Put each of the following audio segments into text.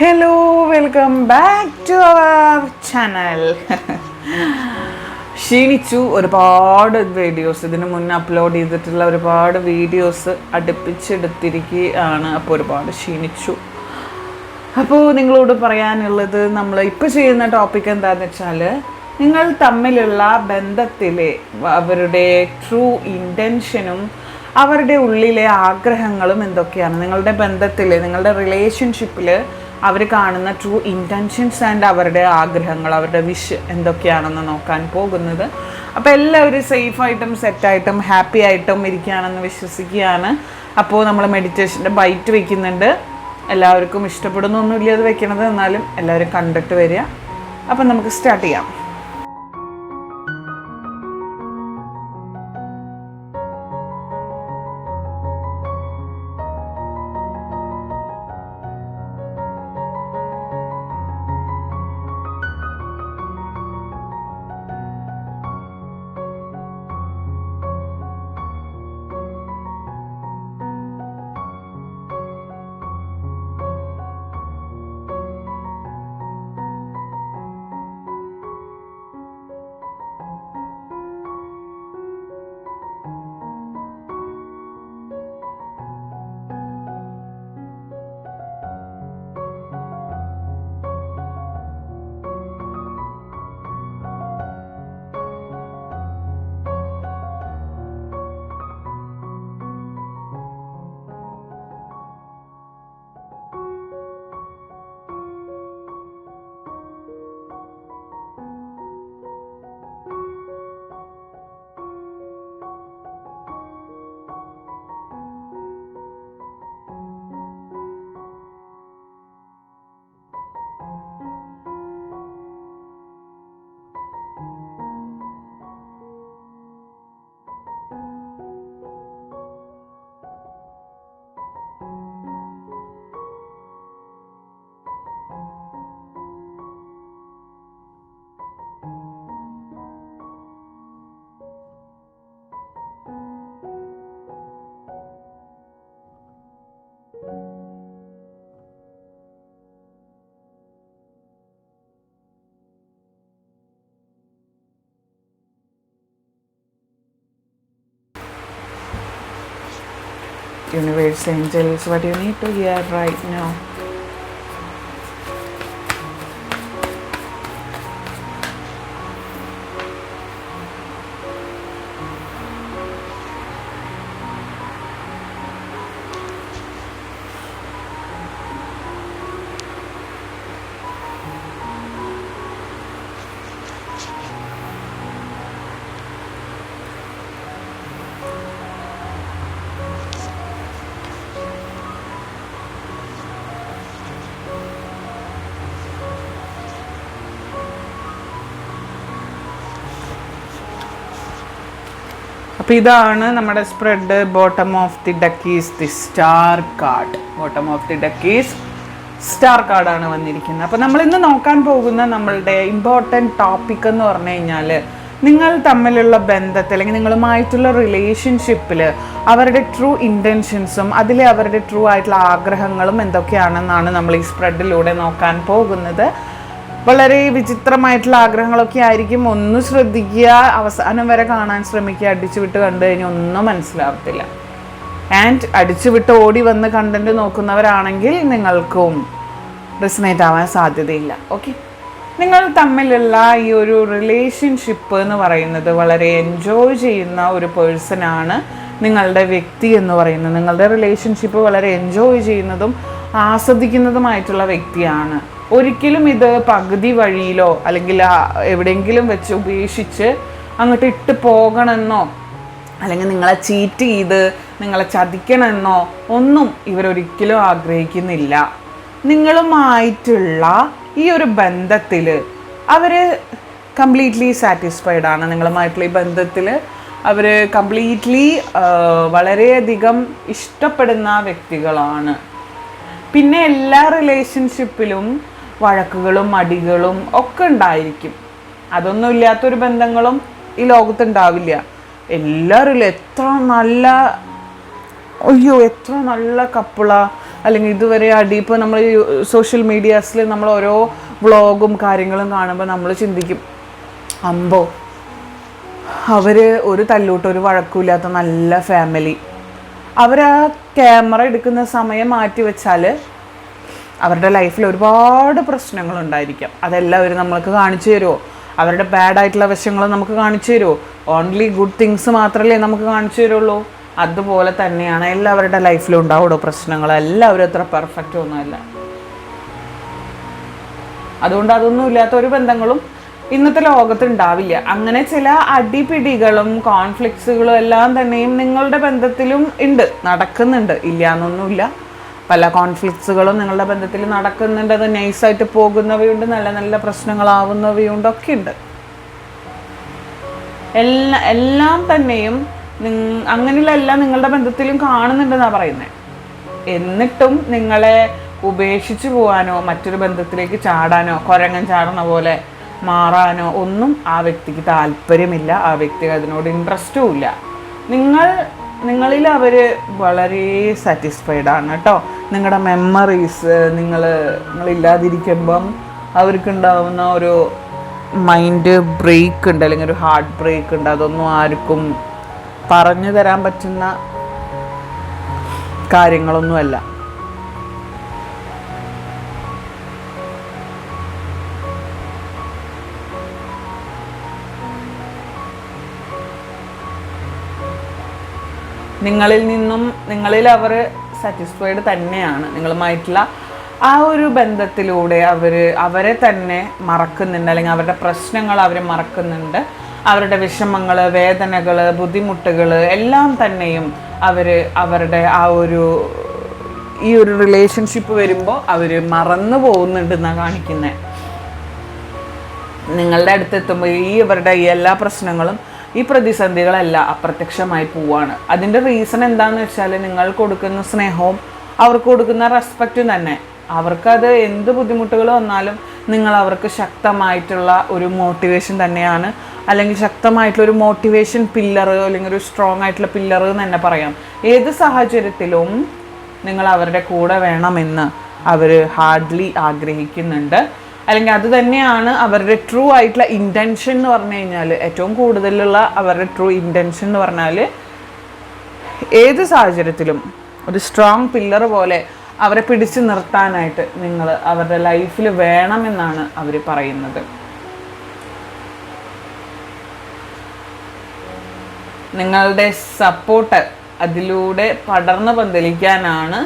Hello welcome back to our channel ക്ഷീണിച്ചു ഒരുപാട് videos ഇതിന് മുന്നേ അപ്ലോഡ് ചെയ്തിട്ടുള്ള ഒരുപാട് വീഡിയോസ് അടുപ്പിച്ചെടുത്തിരിക്കുകയാണ്. അപ്പോൾ ഒരുപാട് ക്ഷീണിച്ചു. അപ്പോൾ നിങ്ങളോട് പറയാനുള്ളത് നമ്മൾ ഇപ്പോൾ ചെയ്യുന്ന ടോപ്പിക് എന്താണെന്ന് വെച്ചാൽ നിങ്ങൾ തമ്മിലുള്ള ബന്ധത്തിലെ അവരുടെ ട്രൂ ഇന്റൻഷനും അവരുടെ ഉള്ളിലെ ആഗ്രഹങ്ങളും എന്തൊക്കെയാണ്? നിങ്ങളുടെ ബന്ധത്തിൽ നിങ്ങളുടെ റിലേഷൻഷിപ്പിൽ അവർ കാണുന്ന ട്രൂ ഇന്റൻഷൻസ് ആൻഡ് അവരുടെ ആഗ്രഹങ്ങൾ അവരുടെ വിഷ് എന്തൊക്കെയാണെന്ന് നോക്കാൻ പോകുന്നത്. അപ്പോൾ എല്ലാവരും സേഫായിട്ടും സെറ്റായിട്ടും ഹാപ്പി ആയിട്ടും ഇരിക്കുകയാണെന്ന് വിശ്വസിക്കുകയാണ്. അപ്പോൾ നമ്മൾ മെഡിറ്റേഷന്റെ ബൈറ്റ് വയ്ക്കുന്നുണ്ട് എല്ലാവർക്കും ഇഷ്ടപ്പെടുന്നൊന്നുമില്ല അത് വെക്കണത്? എന്നാലും എല്ലാവരും കണ്ടിട്ട് വരിക. അപ്പം നമുക്ക് സ്റ്റാർട്ട് ചെയ്യാം. Universe angels, what you need to hear right now? അപ്പോൾ ഇതാണ് നമ്മുടെ spread bottom of the deck is the star card bottom of the deck is star കാർഡാണ് വന്നിരിക്കുന്നത്. അപ്പോൾ നമ്മൾ ഇന്ന് നോക്കാൻ പോകുന്ന നമ്മളുടെ ഇമ്പോർട്ടന്റ് ടോപ്പിക് എന്ന് പറഞ്ഞു കഴിഞ്ഞാൽ നിങ്ങൾ തമ്മിലുള്ള ബന്ധത്തിൽ അല്ലെങ്കിൽ നിങ്ങളുമായിട്ടുള്ള റിലേഷൻഷിപ്പിൽ അവരുടെ ട്രൂ ഇന്റൻഷൻസും അതിലെ അവരുടെ ട്രൂ ആയിട്ടുള്ള ആഗ്രഹങ്ങളും എന്തൊക്കെയാണെന്നാണ് നമ്മൾ ഈ സ്പ്രെഡിലൂടെ നോക്കാൻ പോകുന്നത്. വളരെ വിചിത്രമായിട്ടുള്ള ആഗ്രഹങ്ങളൊക്കെ ആയിരിക്കും. ഒന്ന് ശ്രദ്ധിക്കുക. അവസാനം വരെ കാണാൻ ശ്രമിക്കുക. അടിച്ചു വിട്ട് കണ്ടു കഴിഞ്ഞാൽ ഒന്നും മനസ്സിലാവത്തില്ല. ആൻഡ് അടിച്ചു വിട്ട് ഓടി വന്ന് കണ്ടന്റ് നോക്കുന്നവരാണെങ്കിൽ നിങ്ങൾക്കും റിസനേറ്റ് ആവാൻ സാധ്യതയില്ല. ഓക്കെ നിങ്ങൾ തമ്മിലുള്ള ഈ ഒരു റിലേഷൻഷിപ്പ് എന്ന് പറയുന്നത് വളരെ എൻജോയ് ചെയ്യുന്ന ഒരു പേഴ്സണാണ് നിങ്ങളുടെ വ്യക്തി എന്ന് പറയുന്നത്. നിങ്ങളുടെ റിലേഷൻഷിപ്പ് വളരെ എൻജോയ് ചെയ്യുന്നതും ആസ്വദിക്കുന്നതുമായിട്ടുള്ള വ്യക്തിയാണ്. ഒരിക്കലും ഇത് പകുതി വഴിയിലോ അല്ലെങ്കിൽ എവിടെയെങ്കിലും വെച്ച് ഉപേക്ഷിച്ച് അങ്ങോട്ട് ഇട്ട് പോകണമെന്നോ അല്ലെങ്കിൽ നിങ്ങളെ ചീറ്റ് ചെയ്ത് നിങ്ങളെ ചതിക്കണമെന്നോ ഒന്നും ഇവരൊരിക്കലും ആഗ്രഹിക്കുന്നില്ല. നിങ്ങളുമായിട്ടുള്ള ഈ ഒരു ബന്ധത്തിൽ അവർ കംപ്ലീറ്റ്ലി സാറ്റിസ്ഫൈഡ് ആണ്. നിങ്ങളുമായിട്ടുള്ള ഈ ബന്ധത്തിൽ അവർ കംപ്ലീറ്റ്ലി വളരെയധികം ഇഷ്ടപ്പെടുന്ന വ്യക്തികളാണ്. പിന്നെ എല്ലാ റിലേഷൻഷിപ്പിലും വഴക്കുകളും അടികളും ഒക്കെ ഉണ്ടായിരിക്കും. അതൊന്നും ഇല്ലാത്തൊരു ബന്ധങ്ങളും ഈ ലോകത്ത് ഉണ്ടാവില്ല എല്ലാവരും എത്ര നല്ല അയ്യോ എത്ര നല്ല കപ്പിള. അല്ലെങ്കിൽ ഇതുവരെ അടി ഇപ്പോൾ നമ്മൾ സോഷ്യൽ മീഡിയാസിൽ നമ്മൾ ഓരോ വ്ളോഗും കാര്യങ്ങളും കാണുമ്പോൾ നമ്മൾ ചിന്തിക്കും അമ്പോ അവർ ഒരു തല്ലൂട്ട് ഒരു വഴക്കുമില്ലാത്ത നല്ല ഫാമിലി അവർ ആ ക്യാമറ എടുക്കുന്ന സമയം മാറ്റി വെച്ചാൽ അവരുടെ ലൈഫിൽ ഒരുപാട് പ്രശ്നങ്ങളുണ്ടായിരിക്കാം. അതെല്ലാം അവർ നമ്മൾക്ക് കാണിച്ചു തരുമോ അവരുടെ ബാഡ് ആയിട്ടുള്ള വശങ്ങൾ നമുക്ക് കാണിച്ചു തരുമോ ഓൺലി ഗുഡ് തിങ്സ് മാത്രമല്ലേ നമുക്ക് കാണിച്ചു തരുള്ളൂ. അതുപോലെ തന്നെയാണ് എല്ലാവരുടെ ലൈഫിലും ഉണ്ടാവുള്ളൂ പ്രശ്നങ്ങൾ. എല്ലാവരും അത്ര പെർഫെക്റ്റ് ഒന്നുമല്ല. അതുകൊണ്ട് അതൊന്നും ഇല്ലാത്ത ഒരു ബന്ധങ്ങളും ഇന്നത്തെ ലോകത്ത് ഉണ്ടാവില്ല. അങ്ങനെ ചില അടിപിടികളും കോൺഫ്ലിക്ട്സുകളും എല്ലാം തന്നെയും നിങ്ങളുടെ ബന്ധത്തിലും ഉണ്ട്. നടക്കുന്നുണ്ട്. ഇല്ല എന്നൊന്നുമില്ല പല കോൺഫ്ലിക്ട്സുകളും നിങ്ങളുടെ ബന്ധത്തിൽ നടക്കുന്നുണ്ട്. അത് നൈസായിട്ട് പോകുന്നവയുണ്ട്. നല്ല നല്ല പ്രശ്നങ്ങളാവുന്നവയുണ്ട് ഒക്കെ ഉണ്ട് എല്ലാ എല്ലാം തന്നെയും അങ്ങനെയുള്ള എല്ലാം നിങ്ങളുടെ ബന്ധത്തിലും കാണുന്നുണ്ടെന്നാണ് പറയുന്നത് എന്നിട്ടും നിങ്ങളെ ഉപേക്ഷിച്ചു പോകാനോ മറ്റൊരു ബന്ധത്തിലേക്ക് ചാടാനോ കുരങ്ങൻ ചാടുന്ന പോലെ മാറാനോ ഒന്നും ആ വ്യക്തിക്ക് താല്പര്യമില്ല. ആ വ്യക്തിക്ക് അതിനോട് ഇൻട്രസ്റ്റും ഇല്ല. നിങ്ങൾ നിങ്ങളിൽ അവർ വളരെ സാറ്റിസ്ഫൈഡ് ആണ് കേട്ടോ. നിങ്ങളുടെ മെമ്മറീസ് നിങ്ങൾ നിങ്ങളില്ലാതിരിക്കുമ്പം അവർക്കുണ്ടാവുന്ന ഒരു മൈൻഡ് ബ്രേക്ക് ഉണ്ട് അല്ലെങ്കിൽ ഒരു ഹാർട്ട് ബ്രേക്ക് ഉണ്ട്. അതൊന്നും ആർക്കും പറഞ്ഞു തരാൻ പറ്റുന്ന കാര്യങ്ങളൊന്നുമല്ല. നിങ്ങളിൽ നിന്നും നിങ്ങളിൽ അവർ സാറ്റിസ്ഫൈഡ് തന്നെയാണ്. നിങ്ങളുമായിട്ടുള്ള ആ ഒരു ബന്ധത്തിലൂടെ അവർ അവരെ തന്നെ മറക്കുന്നുണ്ട്. അല്ലെങ്കിൽ അവരുടെ പ്രശ്നങ്ങൾ അവർ മറക്കുന്നുണ്ട്. അവരുടെ വിഷമങ്ങൾ വേദനകൾ ബുദ്ധിമുട്ടുകൾ എല്ലാം തന്നെയും അവർ അവരുടെ ആ ഒരു ഈ ഒരു റിലേഷൻഷിപ്പ് വരുമ്പോൾ അവർ മറന്നു പോകുന്നുണ്ടെന്നാണ് കാണിക്കുന്നത് നിങ്ങളുടെ അടുത്തെത്തുമ്പോൾ ഈ ഇവരുടെ ഈ എല്ലാ പ്രശ്നങ്ങളും ഈ പ്രതിസന്ധികളെല്ലാം അപ്രത്യക്ഷമായി പോവാണ്. അതിന്റെ റീസൺ എന്താണെന്ന് വെച്ചാൽ നിങ്ങൾ കൊടുക്കുന്ന സ്നേഹവും അവർക്ക് കൊടുക്കുന്ന റെസ്പെക്റ്റും തന്നെ. അവർക്കത് എന്ത് ബുദ്ധിമുട്ടുകൾ വന്നാലും നിങ്ങൾ അവർക്ക് ശക്തമായിട്ടുള്ള ഒരു മോട്ടിവേഷൻ തന്നെയാണ്. അല്ലെങ്കിൽ ശക്തമായിട്ടുള്ള ഒരു മോട്ടിവേഷൻ പില്ലർ അല്ലെങ്കിൽ ഒരു സ്ട്രോങ് ആയിട്ടുള്ള പില്ലർ എന്ന് തന്നെ പറയാം. ഏത് സാഹചര്യത്തിലും നിങ്ങൾ അവരുടെ കൂടെ വേണമെന്ന് അവർ ഹാർഡ്ലി ആഗ്രഹിക്കുന്നുണ്ട്. അല്ലെങ്കിൽ അത് തന്നെയാണ് അവരുടെ ട്രൂ ആയിട്ടുള്ള ഇന്റൻഷൻ എന്ന് പറഞ്ഞു കഴിഞ്ഞാൽ ഏറ്റവും കൂടുതലുള്ള അവരുടെ ട്രൂ ഇന്റൻഷൻ എന്ന് പറഞ്ഞാൽ ഏത് സാഹചര്യത്തിലും ഒരു സ്ട്രോങ് പില്ലർ പോലെ അവരെ പിടിച്ചു നിർത്താനായിട്ട് നിങ്ങൾ അവരുടെ ലൈഫിൽ വേണമെന്നാണ് അവർ പറയുന്നത്. നിങ്ങളുടെ സപ്പോർട്ട് അതിലൂടെ പടർന്നു പന്തലിക്കാനാണ്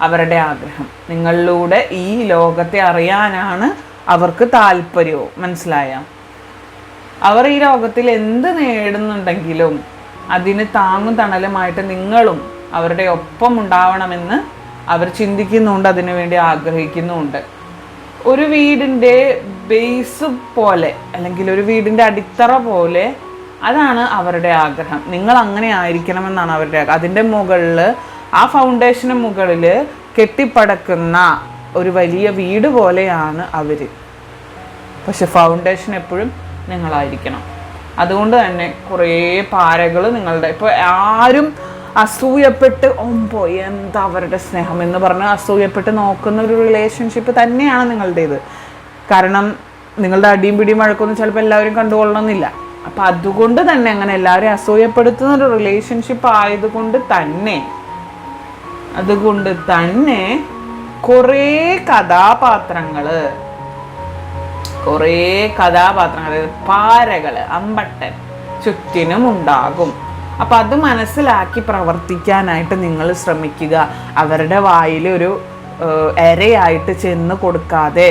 അവരുടെ ആഗ്രഹം. നിങ്ങളിലൂടെ ഈ ലോകത്തെ അറിയാനാണ് അവർക്ക് താല്പര്യവും മനസ്സിലായ? അവർ ഈ ലോകത്തിൽ എന്ത് നേടുന്നുണ്ടെങ്കിലും അതിന് താങ്ങും തണലുമായിട്ട് നിങ്ങളും അവരുടെ ഒപ്പം ഉണ്ടാവണമെന്ന് അവർ ചിന്തിക്കുന്നുണ്ട് അതിനു വേണ്ടി ആഗ്രഹിക്കുന്നുമുണ്ട് ഒരു വീടിന്റെ ബേസ് പോലെ അല്ലെങ്കിൽ ഒരു വീടിന്റെ അടിത്തറ പോലെ അതാണ് അവരുടെ ആഗ്രഹം. നിങ്ങൾ അങ്ങനെ ആയിരിക്കണമെന്നാണ് അവരുടെ ആഗ്രഹം. അതിന്റെ മുകളിൽ ആ ഫൗണ്ടേഷന് മുകളിൽ കെട്ടിപ്പടക്കുന്ന ഒരു വലിയ വീട് പോലെയാണ് അവർ പക്ഷെ ഫൗണ്ടേഷൻ എപ്പോഴും നിങ്ങളായിരിക്കണം. അതുകൊണ്ട് തന്നെ കുറേ പാരകൾ നിങ്ങളുടെ ഇപ്പോൾ ആരും അസൂയപ്പെട്ട് ഒമ്പോ എന്താ അവരുടെ സ്നേഹം? എന്ന് പറഞ്ഞ് അസൂയപ്പെട്ട് നോക്കുന്ന ഒരു റിലേഷൻഷിപ്പ് തന്നെയാണ് നിങ്ങളുടേത്. കാരണം നിങ്ങളുടെ അടിയും പിടിയും വഴക്കൊന്നും ചിലപ്പോൾ എല്ലാവരും കണ്ടുകൊള്ളണമെന്നില്ല. അപ്പം അതുകൊണ്ട് തന്നെ അങ്ങനെ എല്ലാവരും അസൂയപ്പെടുത്തുന്ന ഒരു റിലേഷൻഷിപ്പ് ആയതുകൊണ്ട് തന്നെ അതുകൊണ്ട് തന്നെ കുറേ കഥാപാത്രങ്ങൾ കുറേ കഥാപാത്രങ്ങൾ പാരകൾ അമ്പട്ടൻ ചുറ്റിനും ഉണ്ടാകും. അപ്പം അത് മനസ്സിലാക്കി പ്രവർത്തിക്കാനായിട്ട് നിങ്ങൾ ശ്രമിക്കുക. അവരുടെ വായിൽ ഒരു എരയായിട്ട് ചെന്ന് കൊടുക്കാതെ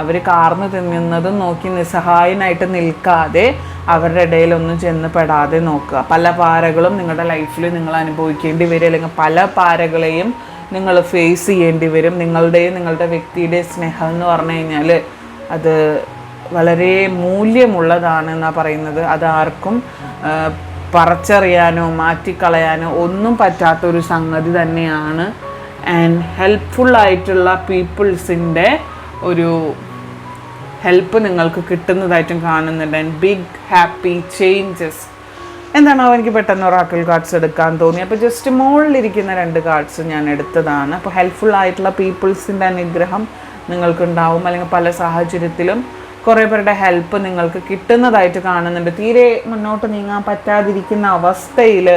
അവർ കാർന്ന് തിന്നുന്നതും നോക്കി നിസ്സഹായനായിട്ട് നിൽക്കാതെ അവരുടെ ഇടയിലൊന്നും ചെന്ന് പെടാതെ നോക്കുക. പല പാരകളും നിങ്ങളുടെ ലൈഫിൽ നിങ്ങൾ അനുഭവിക്കേണ്ടി വരും അല്ലെങ്കിൽ പല പാരകളെയും നിങ്ങൾ ഫേസ് ചെയ്യേണ്ടി വരും. നിങ്ങളുടെയും നിങ്ങളുടെ വ്യക്തിയുടെയും സ്നേഹം എന്ന് പറഞ്ഞു കഴിഞ്ഞാൽ അത് വളരെ മൂല്യമുള്ളതാണ് എന്നാണ് പറയുന്നത്. അത് ആർക്കും പറച്ചറിയാനോ മാറ്റിക്കളയാനോ ഒന്നും പറ്റാത്തൊരു സംഗതി തന്നെയാണ്. ആൻഡ് ഹെൽപ്ഫുൾ ആയിട്ടുള്ള പീപ്പിൾസിന്റെ ഒരു ഹെൽപ്പ് നിങ്ങൾക്ക് കിട്ടുന്നതായിട്ടും കാണുന്നുണ്ട്. ആൻഡ് ബിഗ് ഹാപ്പി ചേഞ്ചസ് എന്താണോ എനിക്ക് പെട്ടെന്ന് ഒറാക്കിൾ കാർഡ്സ് എടുക്കാൻ തോന്നി? അപ്പോൾ ജസ്റ്റ് മുകളിലിരിക്കുന്ന രണ്ട് കാർഡ്സ് ഞാൻ എടുത്തതാണ്. അപ്പോൾ ഹെൽപ്ഫുൾ ആയിട്ടുള്ള പീപ്പിൾസിന്റെ അനുഗ്രഹം നിങ്ങൾക്കുണ്ടാവും. അല്ലെങ്കിൽ പല സാഹചര്യത്തിലും കുറേ പേരുടെ ഹെൽപ്പ് നിങ്ങൾക്ക് കിട്ടുന്നതായിട്ട് കാണുന്നുണ്ട്. തീരെ മുന്നോട്ട് നീങ്ങാൻ പറ്റാതിരിക്കുന്ന അവസ്ഥയിൽ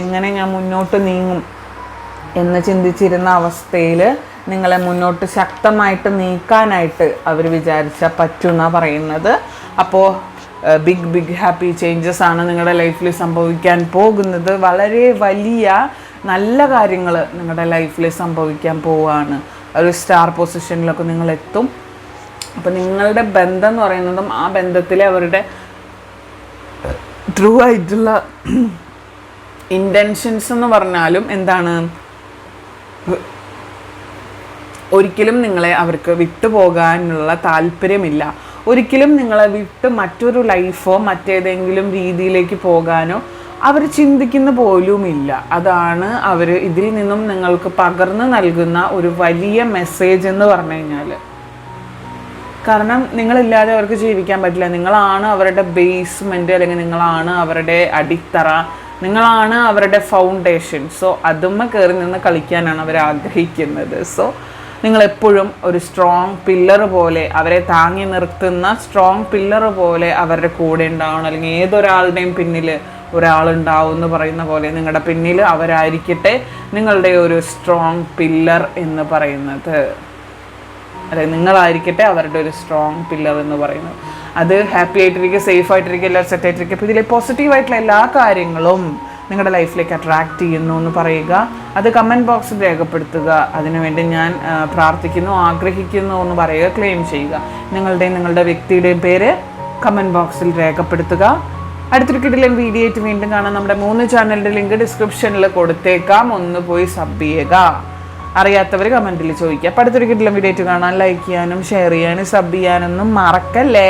എങ്ങനെ ഞാൻ മുന്നോട്ട് നീങ്ങും എന്ന് ചിന്തിച്ചിരുന്ന അവസ്ഥയിൽ നിങ്ങളെ മുന്നോട്ട് ശക്തമായിട്ട് നീക്കാനായിട്ട് അവർ വിചാരിച്ചാൽ പറ്റുമെന്നാണ് പറയുന്നത്. അപ്പോൾ ബിഗ് ബിഗ് ഹാപ്പി ചേഞ്ചസ് ആണ് നിങ്ങളുടെ ലൈഫിൽ സംഭവിക്കാൻ പോകുന്നത്. വളരെ വലിയ നല്ല കാര്യങ്ങൾ നിങ്ങളുടെ ലൈഫിൽ സംഭവിക്കാൻ പോവുകയാണ്. ഒരു സ്റ്റാർ പൊസിഷനിലൊക്കെ നിങ്ങൾ എത്തും. അപ്പം നിങ്ങളുടെ ബന്ധം എന്ന് പറയുന്നതും ആ ബന്ധത്തിലെ അവരുടെ ട്രൂ ആയിട്ടുള്ള ഇന്റൻഷൻസ് എന്ന് പറഞ്ഞാലും എന്താണ്? ഒരിക്കലും നിങ്ങളെ അവർക്ക് വിട്ടുപോകാനുള്ള താല്പര്യമില്ല. ഒരിക്കലും നിങ്ങളെ വിട്ട് മറ്റൊരു ലൈഫോ മറ്റേതെങ്കിലും രീതിയിലേക്ക് പോകാനോ അവർ ചിന്തിക്കുന്ന പോലുമില്ല അതാണ് അവർ ഇതിൽ നിന്നും നിങ്ങൾക്ക് പകർന്നു നൽകുന്ന ഒരു വലിയ മെസ്സേജ് എന്ന് പറഞ്ഞു കഴിഞ്ഞാൽ കാരണം നിങ്ങളില്ലാതെ അവർക്ക് ജീവിക്കാൻ പറ്റില്ല. നിങ്ങളാണ് അവരുടെ ബേസ്മെന്റ് അല്ലെങ്കിൽ നിങ്ങളാണ് അവരുടെ അടിത്തറ. നിങ്ങളാണ് അവരുടെ ഫൗണ്ടേഷൻ സോ അതുമ്മ കയറി നിന്ന് കളിക്കാനാണ് അവർ ആഗ്രഹിക്കുന്നത്. സോ നിങ്ങളെപ്പോഴും ഒരു സ്ട്രോങ് പില്ലർ പോലെ അവരെ താങ്ങി നിർത്തുന്ന സ്ട്രോങ് പില്ലർ പോലെ അവരുടെ കൂടെ ഉണ്ടാവണം. അല്ലെങ്കിൽ ഏതൊരാളുടെയും പിന്നിൽ ഒരാളുണ്ടാവും എന്ന് പറയുന്ന പോലെ നിങ്ങളുടെ പിന്നിൽ അവരായിരിക്കട്ടെ നിങ്ങളുടെ ഒരു സ്ട്രോങ് പില്ലർ എന്ന് പറയുന്നത്. അല്ലെ നിങ്ങളായിരിക്കട്ടെ അവരുടെ ഒരു സ്ട്രോങ് പില്ലർ എന്ന് പറയുന്നത്. അത് ഹാപ്പി ആയിട്ടിരിക്കുക സേഫ് ആയിട്ടിരിക്കുക എല്ലാവരും സെറ്റ് ആയിട്ടിരിക്കുക. അപ്പോൾ ഇതിലെ പോസിറ്റീവായിട്ടുള്ള എല്ലാ കാര്യങ്ങളും നിങ്ങളുടെ ലൈഫിലേക്ക് അട്രാക്ട് ചെയ്യുന്നു എന്ന് പറയുക. അത് കമന്റ് ബോക്സിൽ രേഖപ്പെടുത്തുക. അതിനുവേണ്ടി ഞാൻ പ്രാർത്ഥിക്കുന്നു ആഗ്രഹിക്കുന്നു എന്ന് പറയുക ക്ലെയിം ചെയ്യുക. നിങ്ങളുടെയും നിങ്ങളുടെ വ്യക്തിയുടെയും പേര് കമന്റ് ബോക്സിൽ രേഖപ്പെടുത്തുക. അടുത്തൊരു കിടിലൻ വീഡിയോ ആയിട്ട് വീണ്ടും കാണാം. നമ്മുടെ മൂന്ന് ചാനലിന്റെ ലിങ്ക് ഡിസ്ക്രിപ്ഷനിൽ കൊടുത്തേക്കാം. ഒന്ന് പോയി സബ് ചെയ്യുക. അറിയാത്തവർ കമന്റിൽ ചോദിക്കുക. അപ്പോൾ അടുത്തൊരു കിടിലൻ വീഡിയോ ആയിട്ട് കാണാൻ ലൈക്ക് ചെയ്യാനും ഷെയർ ചെയ്യാനും സബ് ചെയ്യാനൊന്നും മറക്കല്ലേ?